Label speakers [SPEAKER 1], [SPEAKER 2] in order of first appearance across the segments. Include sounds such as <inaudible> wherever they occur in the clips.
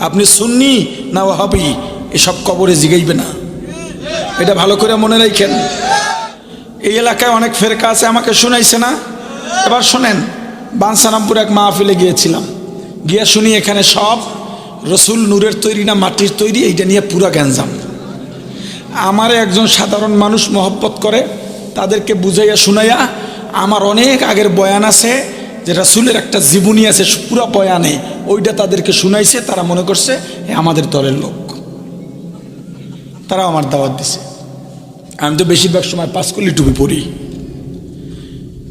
[SPEAKER 1] আপনি সুন্নি না ও ওহাবি এসব কবরে জিগাইবে না। এটা ভালো করে মনে রাখেন। এই এলাকায় অনেক ফেরকা আছে, আমাকে শুনাইছে না। এবার শোনেন, বানসারামপুর এক মাহফিলে গিয়েছিলাম। গিয়া শুনি এখানে সব রসুল নূরের তৈরি না মাটির তৈরি, এইটা নিয়ে পুরা গ্যাঞ্জাম। আমারে একজন সাধারণ মানুষ মহব্বত করে, তাদেরকে বুঝাইয়া শুনাইয়া আমার অনেক আগের বয়ান আছে যে রাসুলের একটা জীবনী আছে, পুরো বয়ানে ওইটা তাদেরকে শুনাইছে, তারা মনে করছে আমাদের দলের লোক। তারা আমার দাওয়াত দিছে। আমি তো বেশিরভাগ সময় পাঁচকলি টুপি পরি।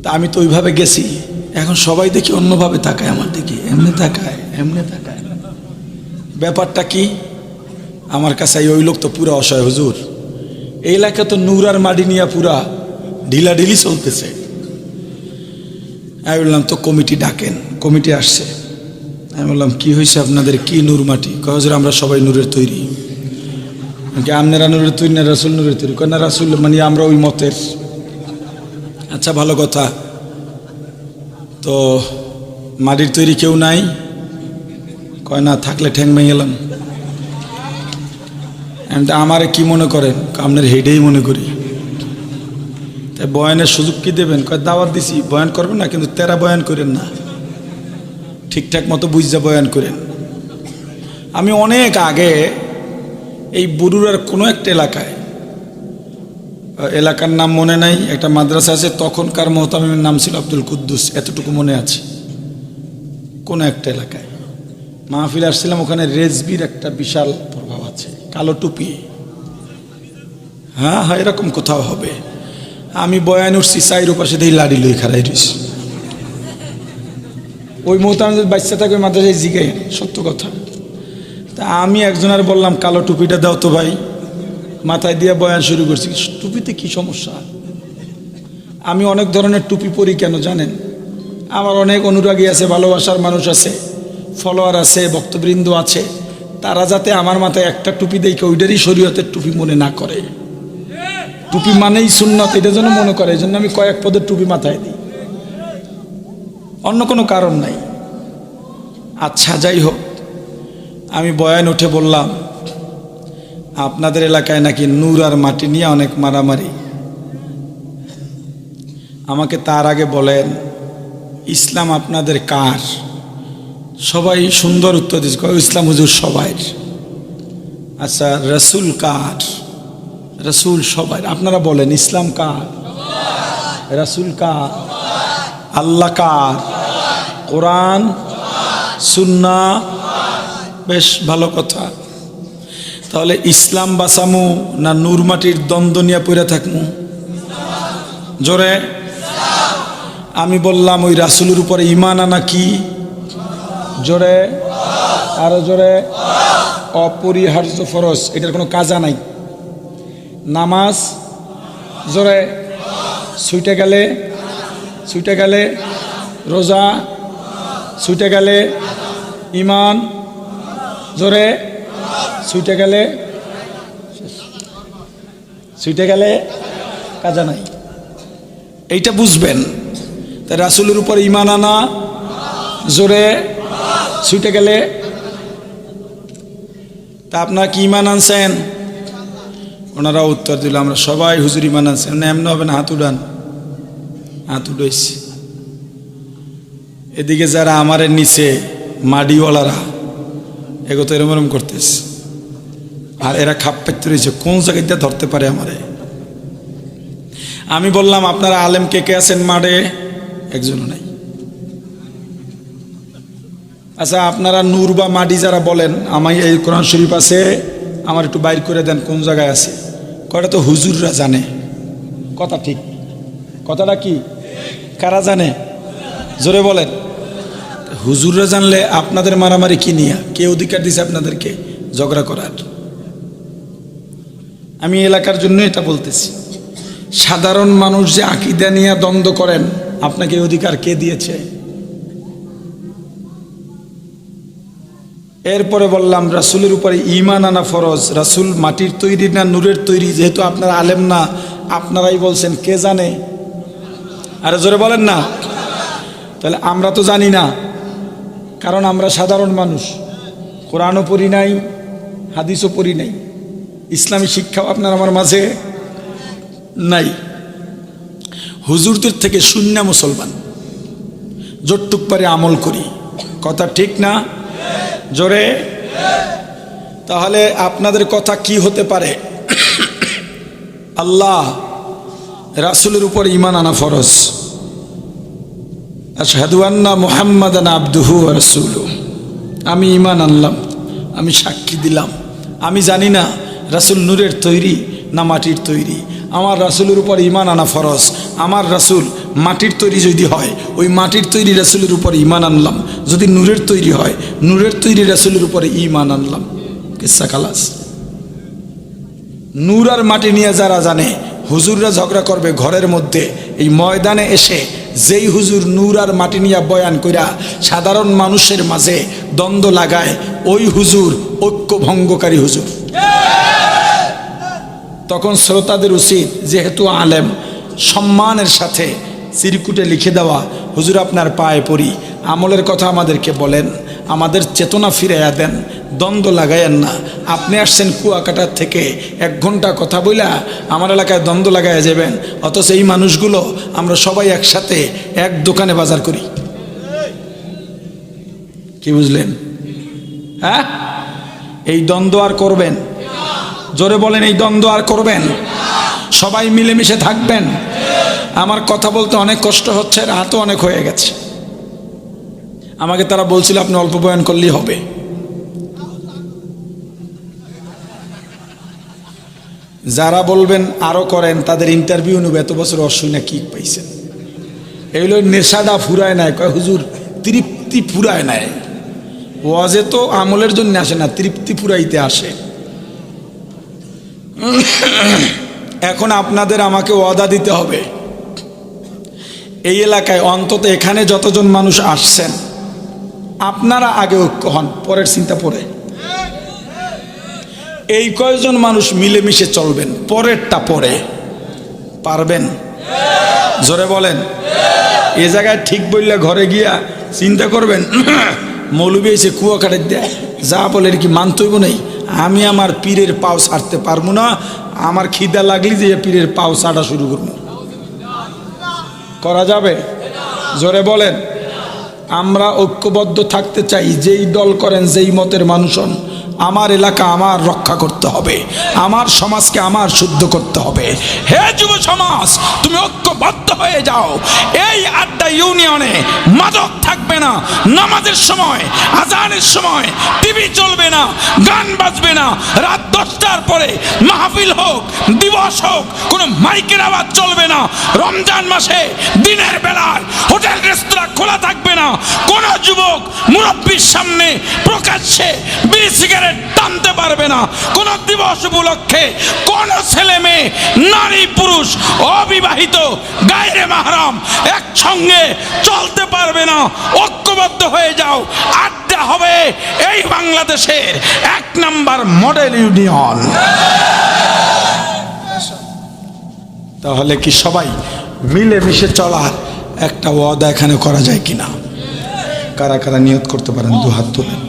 [SPEAKER 1] তা আমি তো ওইভাবে গেছি। এখন সবাই দেখি অন্যভাবে তাকায় আমার দিকে। এমনি তাকায় এমনি তাকায়। ব্যাপারটা কি? আমার কাছে ওই লোক তো পুরা অসহায়, হুজুর। এই এলাকা তো নূরার মাটি নিয়ে পুরা ঢিলাঢিলি চলতেছে। আমি বললাম, তো কমিটি ডাকেন। কমিটি আসছে। আমি বললাম, কি হয়েছে আপনাদের? কি নূর মাটি? কয়, হুজুর, আমরা সবাই নূরের তৈরি। কি আপনারা নূরের তৈরি না রাসুল নূরের তৈরি? কয়, না রাসুল মানে আমরা ওই মতের। আচ্ছা ভালো কথা। তো মাটির তৈরি কেউ নাই? কয়, না, থাকলে ঠ্যাং ভেঙে গেলাম আমি তো আমারে কি মনে করেন? আপনার হেডেই মনে করি। তাই বয়ানের সুযোগ কি দেবেন? কয়, দাওয়াত দিছি, বয়ান করবেন না, কিন্তু তেরা বয়ান করেন না। ঠিকঠাক মতো বুঝতে বয়ান করেন। আমি অনেক আগে এই বরুড়ার কোনো একটা এলাকায় এলাকার নাম মনে নাই, একটা মাদ্রাসা আছে, তখনকার মোহতামিমের নাম ছিল আব্দুল কুদ্দুস, এতটুকু মনে আছে। কোনো একটা এলাকায়। মাহফিল আসছিলাম, ওখানে রেজবির একটা বিশাল প্রভাব আছে, কালো টুপি। হ্যাঁ হ্যাঁ এরকম কোথাও হবে। আমি বয়ান উঠছি সাইর পাশে দিয়ে লাড়ি লই খারাই রইছি ওই মুহূর্তে আমি যদি বাচ্চা থাকবে মাদ্রাসায় জিগাই, সত্য কথা। তা আমি একজন আর বললাম, কালো টুপিটা দাও তো ভাই। মাথায় দিয়ে বয়ান শুরু করছি, টুপিতে কি সমস্যা? আমি অনেক ধরনের টুপি পরি কেন জানেন? আমার অনেক অনুরাগী আছে, ভালোবাসার মানুষ আছে, ফলোয়ার আছে, ভক্তবৃন্দ আছে। তারা যাতে আমার মাথায় একটা টুপি দেখে ওইটারই শরীয়তের টুপি মনে না করে। টুপি মানেই সুন্নত, এটা যেন মনে করে এই জন্য আমি কয়েক পদের টুপি মাথায় দিই। অন্য কোনো কারণ নাই। আচ্ছা যাই হোক, আমি বয়ান উঠে বললাম, আপনাদের এলাকায় নাকি নূর আর মাটি নিয়ে অনেক মারামারি। আমাকে তার আগে বলেন, ইসলাম আপনাদের কার? সবাই সুন্দর উত্তর দিচ্ছে ইসলাম হুজুর সবাই আচ্ছা রসুল কার? রসুল সবাই, আপনারা বলেন, ইসলাম কার? রসুল কার? আল্লাহ কার? কোরআন? সুন্না? বেশ, ভালো কথা। তাহলে ইসলাম বাসামু না নূর মাটির দ্বন্দ্ব নিয়ে পড়ে থাকমু? জোরে? আমি বললাম, ওই রাসুলের উপরে ইমান আনা কি? জোরে? আরও জোরে? অপরিহার্য ফরজ, এটার কোনো কাজা নাই। নামাজ, জোরে সুইটে গেলে সুইটে গেলে, রোজা সুইটে গেলে ইমান জোরে সুইটে গেলে সুইটে গেলে, কাজা নাই। এইটা বুঝবেন। তাই রাসুলের উপর ইমান আনা, জোরে ছুটে গেলে, তা আপনার কি ইমান আনছেন? ওনারা উত্তর দিল, আমরা সবাই হুজুরি ইমান আনছেন না এমন হবে না, হাত উড়ান হাত উঠেছি এদিকে যারা আমারের নিচে মাডিওয়ালারা এগো তো এরম এরম করতেছে। আর এরা খাপ পেতে রয়েছে, কোন জায়গায় দিয়ে ধরতে পারে আমারে? আমি বললাম, আপনারা আলেম কে কে আছেন মাঠে? একজনও নাই। আচ্ছা আপনারা নূর বা মাডি যারা বলেন আমি এই কোরআন শরীফ আছে, আমার একটু বাইর করে দেন, কোন জায়গায় আছে? কয়টা তো হুজুররা জানে? কথা ঠিক। কথাটা কি? কারা জানে? জোরে বলেন। হুজুররা জানলে আপনাদের মারামারি কি নিয়ে? কে অধিকার দিছে আপনাদেরকে? ঝগড়া করার। আমি এলাকার জন্য এটা বলতেছি। সাধারণ মানুষ যে আকিদা নিয়ে দ্বন্দ্ব করেন, আপনাকে অধিকার কে দিয়েছে? এরপরে বললাম, রাসুলের উপরে ইমান আনা ফরজ। রাসুল মাটির তৈরি না নূরের তৈরি, যেহেতু আপনারা আলেম না, আপনারাই বলছেন, কে জানে? আরে জোরে বলেন না। তাহলে আমরা তো জানি না, কারণ আমরা সাধারণ মানুষ। কোরআনও পড়ি নাই, হাদিসও পড়ি নাই। ইসলামী শিক্ষাও আপনার আমার মাঝে নাই। হুজুরদের থেকে শূন্য মুসলমান। জোটটুক পারে আমল করি। কথা ঠিক না? জোরে? তাহলে আপনাদের কথা কি হতে পারে? আল্লাহ রাসুলের উপর ইমান আনা ফরজ। আশহাদু আন্না মুহাম্মাদান আবদুহু রাসূলু আমি ইমান আনলাম, আমি সাক্ষী দিলাম। আমি জানি না রাসূল নূরের তৈরি না মাটির তৈরি। আমার রাসূলের উপর ইমান আনা ফরজ। আমার রাসূল মাটির তৈরি যদি হয়, ওই মাটির তৈরি রাসূলের উপর ইমান আনলাম। যদি নূরের তৈরি হয়, নূরের তৈরি রাসূলের উপরে ইমান আনলাম। কিসা খালাস? নূর আর মাটি নিয়ে যারা জানে, হুজুররা ঝগড়া করবে ঘরের মধ্যে। এই ময়দানে এসে যেই হুজুর নূর আর মাটি নিয়ে বয়ান কইরা সাধারণ মানুষের মাঝে দ্বন্দ্ব লাগায়, ওই হুজুর ঐক্য ভঙ্গকারী হুজুর। তখন শ্রোতাদের উচিত, যেহেতু আলেম, সম্মানের সাথে চিরকুটে লিখে দেওয়া, হুজুর, আপনার পায়ে পড়ি। আমলের কথা আমাদেরকে বলেন। আমাদের চেতনা ফিরাইয়া দেন। দ্বন্দ্ব লাগাইয়েন না। আপনি আসছেন কুয়াকাটার থেকে। এক ঘণ্টা কথা বইলা আমার এলাকায় দ্বন্দ্ব লাগাইয়া যাবেন অথচ এই মানুষগুলো আমরা সবাই একসাথে এক দোকানে বাজার করি। কি বুঝলেন? হ্যাঁ? এই দ্বন্দ্ব আর করবেন? জোরে বলেন, এই দ্বন্দ্ব আর করবেন? সবাই মিলেমিশে থাকবেন? আমার কথা বলতে অনেক কষ্ট হচ্ছে আর রাতও অনেক হয়ে গেছে। আমাকে তারা বলছিল, আপনি অল্প বয়ান করলেই হবে। যারা বলবেন, আরও করেন, তাদের ইন্টারভিউ নেবে, এত বছর অসুবিধা কি পাইছেন। এগুলো নেশাটা ফুরায় নাই, কয়, হুজুর, তৃপ্তি ফুরায় নাই। ওয়াজে তো আমলের জন্য আসে না, তৃপ্তি ফুরাইতে আসে। এখন আপনাদের আমাকে ওয়াদা দিতে হবে। এই এলাকায় অন্তত এখানে যতজন মানুষ আসছেন, আপনারা আগে ঐক্য হন, পরের চিন্তা পরে এই কয়জন মানুষ মিলেমিশে চলবেন, পরেরটা পরে। পারবেন? জোরে বলেন। এ জায়গায় ঠিক বললে ঘরে গিয়া চিন্তা করবেন, <clears throat> মৌলবী এসে কুয়া কাটে দেয়। যা বলে কি মানতইব নেই আমি আমার পীরের পাও ছাড়তে পারব না, আমার খিদা লাগলি যে পীরের পাও ছাড়া শুরু করব। করা যাবে? জোরে বলেন। আমরা ঐক্যবদ্ধ থাকতে চাই, যেই দল করেন, যেই মতের মানুষ আমার এলাকা আমার রক্ষা করতে হবে। আমার সমাজকে আমার শুদ্ধ করতে হবে। হে যুব সমাজ, তুমি ঐক্যবদ্ধ হয়ে যাও। এই আড্ডা ইউনিয়নে মাদক থাকবে না, নামাজের সময়, আজানের সময় টিভি চলবে না, গান বাজবে না। রাত দশটার পরে মাহফিল হোক, দিবস হোক, কোনো মাইকের আওয়াজ চলবে না। রমজান মাসে দিনের বেলায় হোটেল, রেস্তোরাঁ খোলা থাকবে না। কোন যুবক মুরব্বীর সামনে প্রকাশ্যে বিড়ি, সিগারেট টানতে পারবে না। কোন দিবস উপলক্ষে কোন ছেলে মেয়ে, নারী, পুরুষ, অবিবাহিত, গায়ের মাহারাম, একসঙ্গে চলতে পারবে না। ঐক্যবদ্ধ হয়ে যাও। আড্ডা হবে এই বাংলাদেশের এক নাম্বার মডেল ইউনিয়ন। তাহলে কি সবাই মিলেমিশে চলার একটা ওয়াদা এখানে করা যায় কিনা? কারা কারা নিয়ত করতে পারেন, দু হাত তুলেন।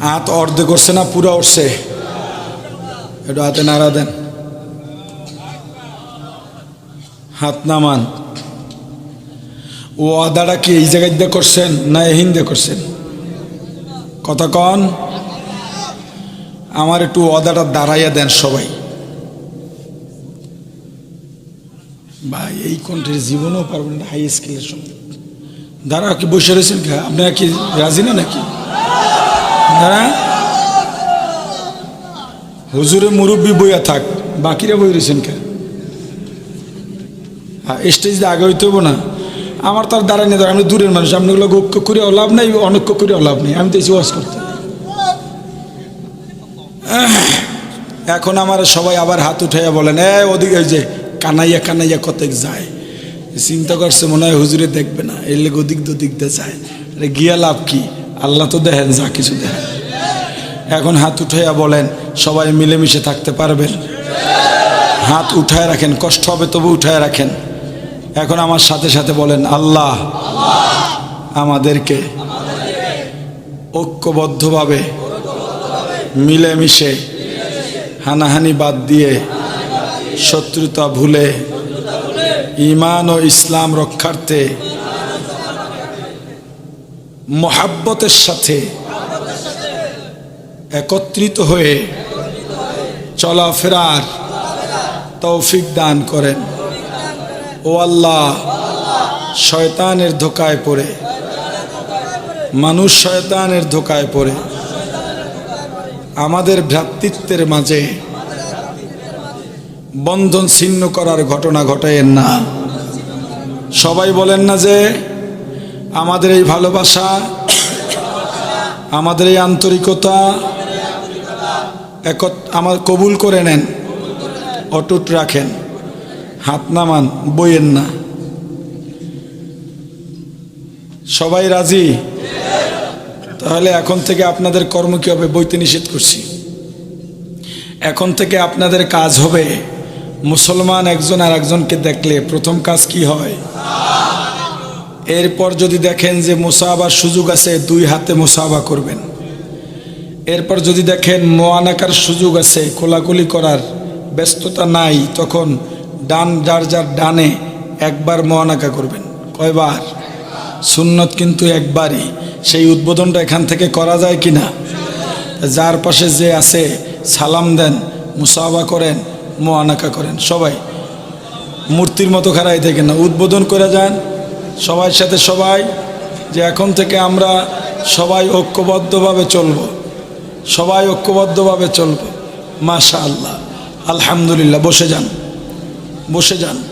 [SPEAKER 1] হাত অর্ধেক করছে না, পুরো উঠছে? একটু হাতে নাড়া দেন। হাত নামান। ও আদাটা কি এই জায়গায় দিয়ে করছেন না এহিন দিয়ে করছেন? কথা কন। আমার একটু অদাটা দাঁড়াইয়া দেন সবাই। ভাই, এই কণ্ঠের জীবনও পারবেন না হাই স্কেলের সঙ্গে। দাঁড়া, কি বসে রয়েছেন কে? আপনারা কি রাজি না নাকি? দাঁড়া। হুজুরে মুরব্বী বইয়া থাক, বাকিরা বই রয়েছেন কে? স্টেজ দিয়ে আগে হইতে হব না। আমার তো আর দাঁড়ায় নেই আমি দূরের মানুষ, আপনাগুলো ঐক্য করে অলাভ নাই, অনৈক্য করে অলাভ নেই, আমি তো এসে ওয়াজ করতে। এখন আমার সবাই আবার হাত উঠাইয়া বলেন, এ, ওদিকে যে কানাইয়া কানাইয়া কতক যায়? চিন্তা করছে, মনে হয় হুজুরে দেখবে না এলে ওদিক দদিক দিয়ে যায়। আরে, গিয়া লাভ কি? আল্লাহ তো দেখেন, যা কিছু দেখেন। এখন হাত উঠাইয়া বলেন, সবাই মিলেমিশে থাকতে পারবেন। হাত উঠায় রাখেন, কষ্ট হবে তবু উঠায় রাখেন। এখন আমার সাথে সাথে বলেন, আল্লাহ আমাদেরকে ঐক্যবদ্ধভাবে মিলেমিশে হানাহানি বাদ দিয়ে শত্রুতা ভুলে ইমান ও ইসলাম রক্ষার্থে মহাব্বতের সাথে একত্রিত হয়ে চলাফেরার তৌফিক দান করেন। ও আল্লাহ, শয়তানের ধোকায় পড়ে। মানুষ শয়তানের ধোকায় পড়ে। আমাদের ভ্রাতৃত্বের মাঝে বন্ধন ছিন্ন করার ঘটনা ঘটায়েন না। সবাই বলেন না যে, আমাদের এই ভালোবাসা, আমাদের এই আন্তরিকতা, একত আমার কবুল করে নেন, অটুট রাখেন। হাত নামান বইয়েন না। সবাই রাজি? তাহলে এখন থেকে আপনাদের কর্ম কি হবে? বইতে নিষেধ করছি। এখন থেকে আপনাদের কাজ হবে মুসলমান একজন আর একজনকে দেখলে প্রথম কাজ কি হয়? এরপর যদি দেখেন যে মোসাবার সুযোগ আছে, দুই হাতে মোসাবা করবেন। এরপর যদি দেখেন মোয়ানাকার সুযোগ আছে, কোলাকুলি করার ব্যস্ততা নাই, তখন ডান, যার যার ডানে একবার মোয়ানাকা করবেন। কয়বার? সুন্নত কিন্তু একবারই। সেই উদ্বোধনটা এখান থেকে করা যায় কি না? যার পাশে যে আছে, সালাম দেন মুসাবা করেন মোয়ানাকা করেন। সবাই মূর্তির মতো খারাই থেকে না। উদ্বোধন করে যান সবার সাথে সবাই, যে এখন থেকে আমরা সবাই ঐক্যবদ্ধভাবে চলব। সবাই ঐক্যবদ্ধভাবে চলব। মাশা আল্লাহ আলহামদুলিল্লাহ। বসে যান। বসে যান।